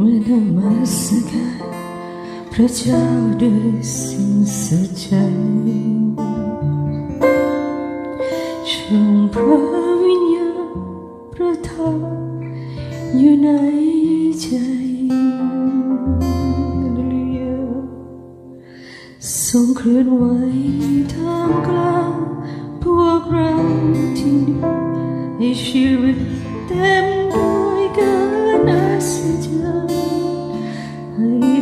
เมื่อนมัสการพระเจ้าด้วยสิ้นสุดใจชมพระวิญญาณประทับอยู่ในใจฮาเลลูยาทรงเคลื่อนไหวท่ามกลางพวกเราที่นี่ให้ชีวิตเต็ม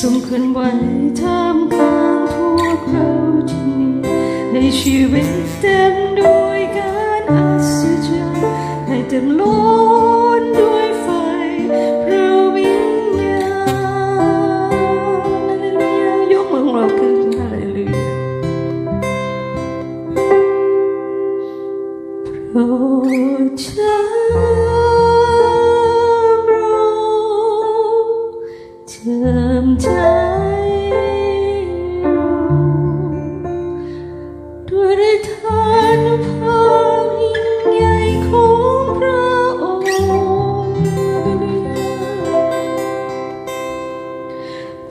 ทรงคืนไหวท่ามกลางพวกเราที่นี่ในชีวิตเต็มด้วยการอัศจรรย์ให้เต็มล้นด้วยไฟพระวิญญาณฮาเลลูยายกมือของเราขึ้นฮาเลลูยาโปรดจำ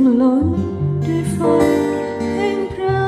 นล้นด้วยฟ้าแห่งพระ